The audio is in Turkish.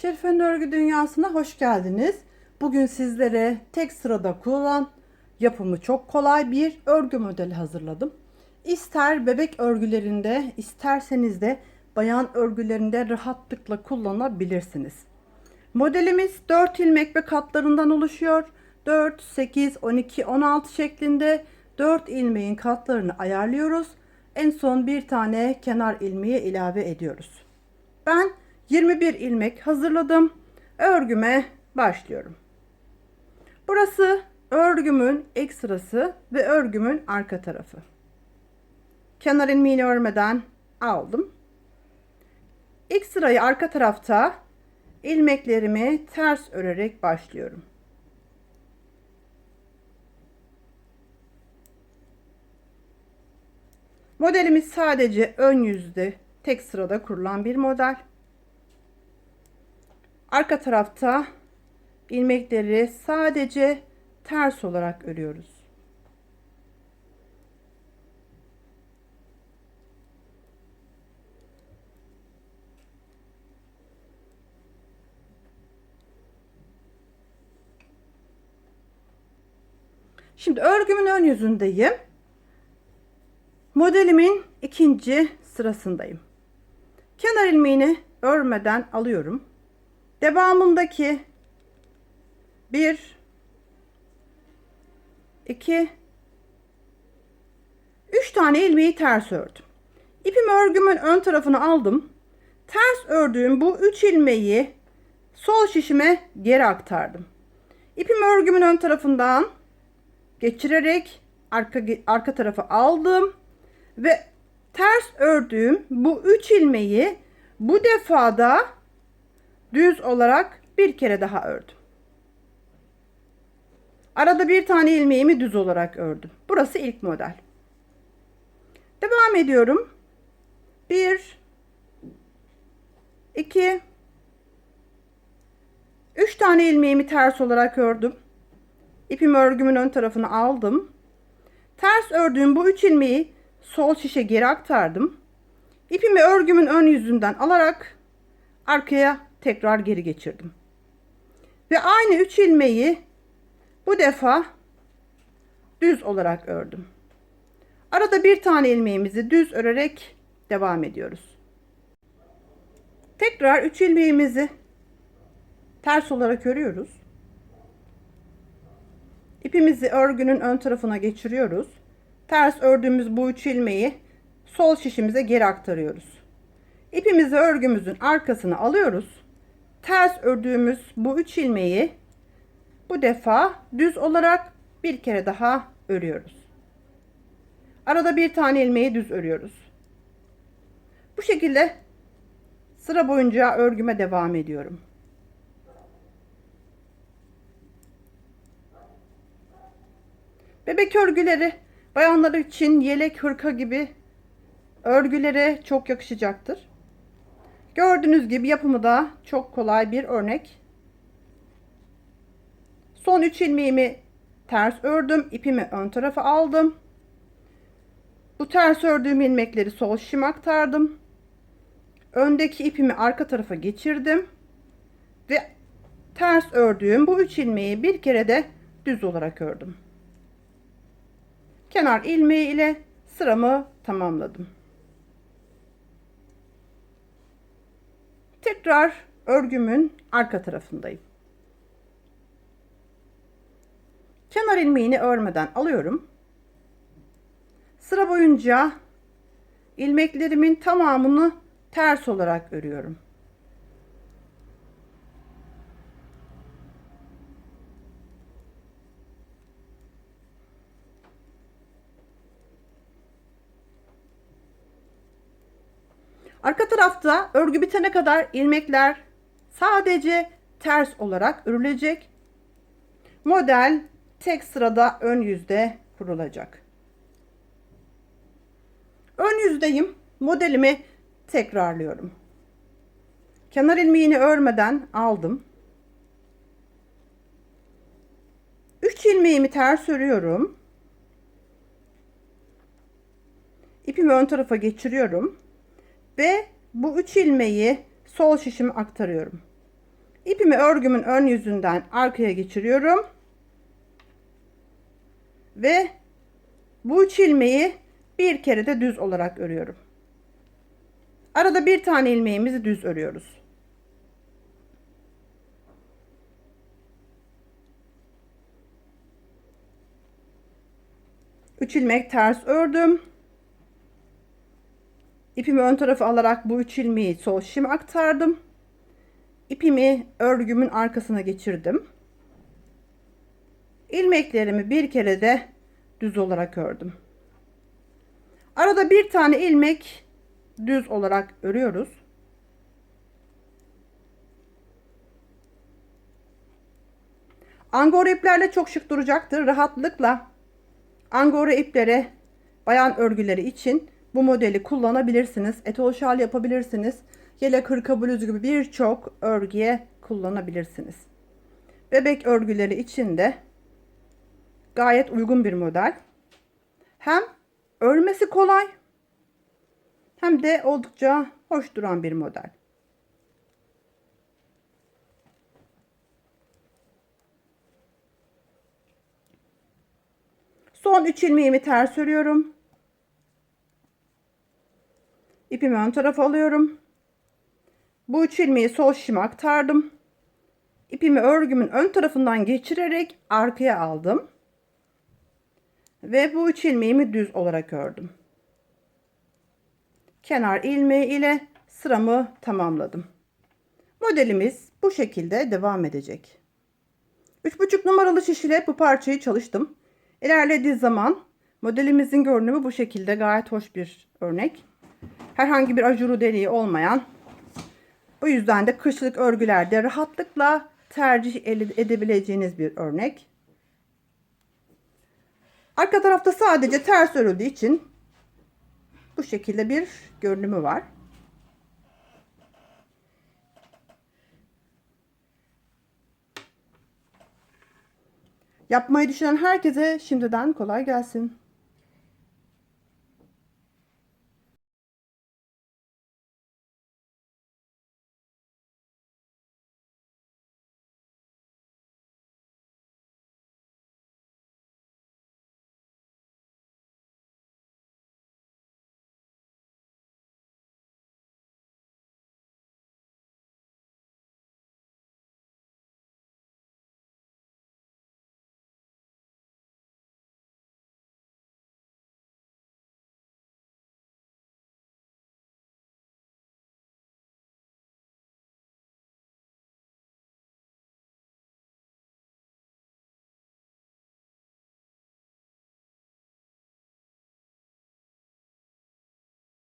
Şerife'nin örgü dünyasına hoş geldiniz. Bugün sizlere tek sırada kurulan yapımı çok kolay bir örgü modeli hazırladım. İster bebek örgülerinde isterseniz de bayan örgülerinde rahatlıkla kullanabilirsiniz. Modelimiz 4 ilmek ve katlarından oluşuyor. 4, 8, 12, 16 şeklinde 4 ilmeğin katlarını ayarlıyoruz. En son bir tane kenar ilmeği ilave ediyoruz. Ben 21 ilmek hazırladım. Örgüme başlıyorum. Burası örgümün ekstrası ve örgümün arka tarafı. Kenar ilmeğini örmeden aldım. İlk sırayı arka tarafta ilmeklerimi ters örerek başlıyorum. Modelimiz sadece ön yüzde tek sırada kurulan bir model. Arka tarafta ilmekleri sadece ters olarak örüyoruz. Şimdi örgümün ön yüzündeyim. Modelimin ikinci sırasındayım. Kenar ilmeğini örmeden alıyorum. Devamındaki 1 2 3 tane ilmeği ters ördüm. İpimi örgümün ön tarafını aldım. Ters ördüğüm bu 3 ilmeği sol şişime geri aktardım. İpimi örgümün ön tarafından geçirerek arka arka tarafa aldım ve ters ördüğüm bu 3 ilmeği bu defada düz olarak bir kere daha ördüm. Arada bir tane ilmeğimi düz olarak ördüm. Burası ilk model. Devam ediyorum. 1 2 3 tane ilmeğimi ters olarak ördüm. İpimi örgümün ön tarafını aldım. Ters ördüğüm bu 3 ilmeği sol şişe geri aktardım. İpimi örgümün ön yüzünden alarak arkaya tekrar geri geçirdim. Ve aynı 3 ilmeği bu defa düz olarak ördüm. Arada bir tane ilmeğimizi düz örerek devam ediyoruz. Tekrar 3 ilmeğimizi ters olarak örüyoruz. İpimizi örgünün ön tarafına geçiriyoruz. Ters ördüğümüz bu 3 ilmeği sol şişimize geri aktarıyoruz. İpimizi örgümüzün arkasına alıyoruz. Ters ördüğümüz bu 3 ilmeği bu defa düz olarak bir kere daha örüyoruz. Arada bir tane ilmeği düz örüyoruz. Bu şekilde sıra boyunca örgüme devam ediyorum. Bebek örgüleri bayanlar için yelek hırka gibi örgülere çok yakışacaktır. Gördüğünüz gibi yapımı da çok kolay bir örnek. Son 3 ilmeğimi ters ördüm. ipimi ön tarafa aldım. Bu ters ördüğüm ilmekleri sol şişime aktardım. Öndeki ipimi arka tarafa geçirdim. Ve ters ördüğüm bu 3 ilmeği bir kere de düz olarak ördüm. Kenar ilmeği ile sıramı tamamladım. Tekrar örgümün arka tarafındayım. Kenar ilmeğini örmeden alıyorum. Sıra boyunca ilmeklerimin tamamını ters olarak örüyorum. Arka tarafta örgü bitene kadar ilmekler sadece ters olarak örülecek. Model tek sırada ön yüzde kurulacak. Ön yüzdeyim. Modelimi tekrarlıyorum. Kenar ilmeğini örmeden aldım. 3 ilmeğimi ters örüyorum. İpimi ön tarafa geçiriyorum ve bu 3 ilmeği sol şişime aktarıyorum. İpimi örgümün ön yüzünden arkaya geçiriyorum. Ve bu üç ilmeği bir kere de düz olarak örüyorum. Arada bir tane ilmeğimizi düz örüyoruz. Üç ilmek ters ördüm. İpimi ön tarafa alarak bu üç ilmeği sol şişime aktardım. İpimi örgümün arkasına geçirdim. İlmeklerimi bir kere de düz olarak ördüm. Arada bir tane ilmek düz olarak örüyoruz. Angora iplerle çok şık duracaktır. Rahatlıkla angora ipleri bayan örgüleri için bu modeli kullanabilirsiniz. Etol şal yapabilirsiniz. Yelek hırka bluz gibi birçok örgüye kullanabilirsiniz. Bebek örgüleri için de gayet uygun bir model. Hem örmesi kolay hem de oldukça hoş duran bir model. Son 3 ilmeğimi ters örüyorum. İpimi ön tarafa alıyorum. Bu üç ilmeği sol şişime aktardım. İpimi örgümün ön tarafından geçirerek arkaya aldım. Ve bu üç ilmeğimi düz olarak ördüm. Kenar ilmeği ile sıramı tamamladım. Modelimiz bu şekilde devam edecek. 3,5 numaralı şiş ile bu parçayı çalıştım. İlerlediği zaman modelimizin görünümü bu şekilde gayet hoş bir örnek. Herhangi bir ajuru deliği olmayan bu yüzden de kışlık örgülerde rahatlıkla tercih edebileceğiniz bir örnek. Arka tarafta sadece ters örüldüğü için bu şekilde bir görünümü var. Yapmayı düşünen herkese şimdiden kolay gelsin.